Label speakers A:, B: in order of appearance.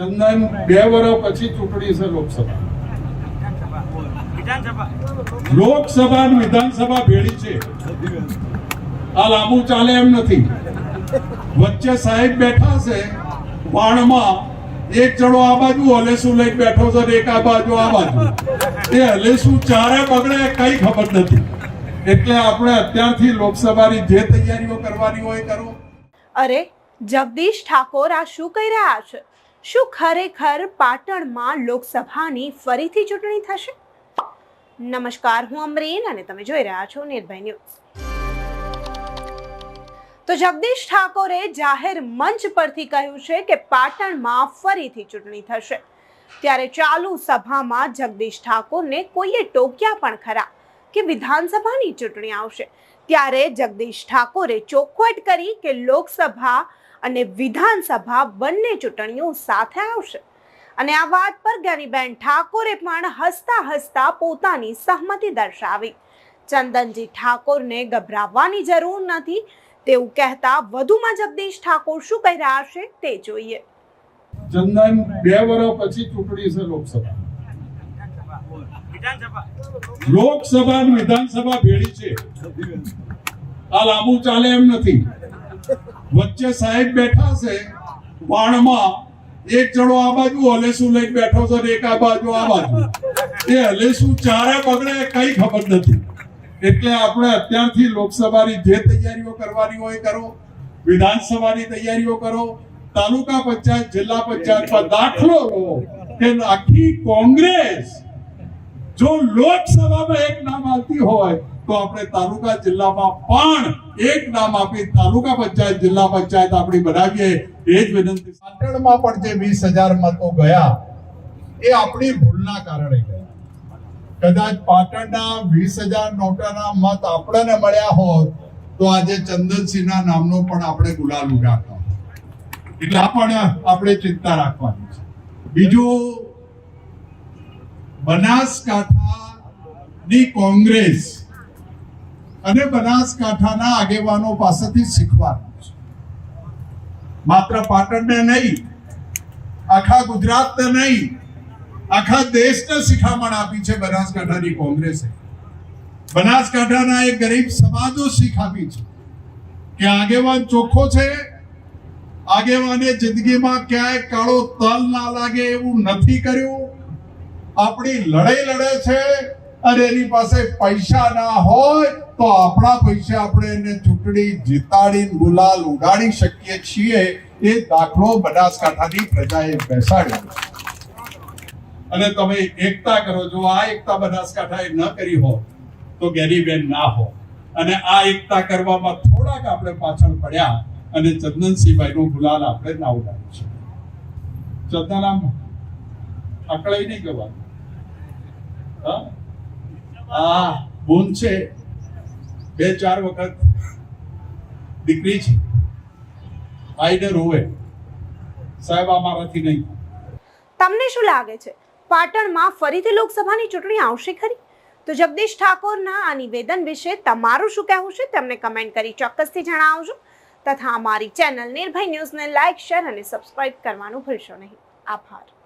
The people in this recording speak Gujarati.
A: ચંદન બે વર્ષ પછી ચૂંટણી છે લોકસભા. લોકસભા વિધાનસભા ભેળી છે. આ લાંબુ ચાલે એમ નથી. વચ્ચે સાહેબ બેઠા છે વાણમાં એક જણો આ બાજુ હલેસું લઈ બેઠો છે એક આ બાજુ આ બાજુ. એ હલેસું ચારે બગડે કઈ ખબર નથી. એટલે આપણે અત્યારથી લોકસભાની જે તૈયારીઓ કરવાની હોય કરો.
B: અરે જગદીશ ઠાકોર આ શું કહી રહ્યા છે? શું ખરેખર પાટણમાં લોકસભાની ફરીથી ચૂંટણી થશે? નમસ્કાર, હું અમરીન અને તમે જોઈ રહ્યા છો નિર્ભય ન્યૂઝ. તો જગદીશ ઠાકોરે જાહેર મંચ પરથી કહ્યું છે કે પાટણમાં ફરીથી ચૂંટણી થશે. ત્યારે ચાલુ સભામાં જગદીશ ઠાકોરને કોઈએ ટોક્યા પણ ખરા કે વિધાનસભાની ચૂંટણી આવશે. ત્યારે જગદીશ ઠાકોરે ચોખવટ કરી કે લોકસભા અને વિધાનસભા બંને ચૂંટણીઓ સાથે આવશે. અને આ વાત પર જ્ઞાનીબેન ઠાકોરે પણ હસતા હસતા પોતાની સહમતિ દર્શાવી. ચંદનજી ઠાકોરને ગભરાવવાની જરૂર નથી. તેવું કહેતા વધુમાં જગદીશ ઠાકોર શું કહી રહ્યા છે તે જોઈએ.
A: ચંદન બે વર્ષ પછી ચૂંટણી છે લોકસભા. લોકસભા વિધાનસભા ભેળી છે. આ લાંબુ ચાલે એમ નથી. વચ્ચે સાહેબ બેઠા છે, વાણમાં એક જણો આ બાજુ હલેસું લઈને બેઠો છે એક આ બાજુ આ બાજુ. એ હલેસું ચારે બગડે કઈ ખબર નથી. એટલે આપણે અત્યારથી લોકસભાની જે તૈયારીઓ કરવાની હોય કરો, વિધાનસભાની તૈયારીઓ કરો, તાલુકા પંચાયત, જિલ્લા પંચાયતમાં દાખલો લો કે આખી કોંગ્રેસ જો લોકસભામાં એક નામ આવતી હોય તો આપણે તાલુકા જિલ્લામાં પણ એક નામ આપી તાલુકા પંચાયત, જિલ્લા પંચાયત આપણી બનાવીએ. એ જ વિનંતી.
C: પાટણમાં પણ જે વીસ મતો ગયા, એ આપણી ભૂલના કારણે ગયા. કદાચ પાટણના વીસ હજાર નોટાના મત આપણને મળ્યા હોત, તો આજે ચંદનસિંહના નામનો પણ આપણે ગુલાલ ઉડાડતા એટલે આ પણ આપણે ચિંતા રાખવાની છે. બીજું, બનાસકાંઠાની કોંગ્રેસ અને બનાસકાંઠાના આગેવાનો પાસેથી શીખવાનું છે. માત્ર પાટણને નહીં, આખા ગુજરાતને નહીં, આખા દેશને શિખામણ આપી છે બનાસકાંઠાની કોંગ્રેસે. બનાસકાંઠાના એક ગરીબ સમાજો શીખ આપી છે કે આગેવાન ચોખ્ખો છે, આગેવાને જિંદગીમાં ક્યાંય કાળો તલ ના લાગે એવું નથી કર્યું. આપણી લડાઈ લડે છે અને એની પાસે પૈસા ના હોય તો આપણા પૈસે આપણે એને ચૂંટણી જીતાડીને ગુલાલ ઉડાડી શકીએ છીએ. એ દાખલો બનાસકાંઠાની પ્રજાએ બેસાડ્યો.
A: અને તમે એકતા કરો, જો આ એકતા બનાસકાંઠાએ ન કરી હો તો ગેરીબેન ના હો અને આ એકતા કરવામાં થોડાક આપણે પાછળ પડ્યા અને ચંદનસિંહભાઈનો ગુલાલ આપણે ના ઉડાડ્યો છે. ચંદનામ અકળાઈ નહીં ગવાનું હા? આ બોન છે. બે, ચાર વખત દીકરી છે. આઈડર હોવે સાહેબ આ નહીં.
B: તમને શું લાગે છે? પાટણમાં ફરીથી લોકસભાની ચૂંટણી આવશે ખરી? તો જગદીશ ઠાકોરના આ નિવેદન વિશે તમારું શું કહેવું છે? તમને કમેન્ટ કરી ચોક્કસથી જણાવજો. તથા અમારી ચેનલ નિર્ભય ન્યૂઝને લાઇક શેર અને સબસ્ક્રાઇબ કરવાનું ભૂલશો નહીં. આભાર.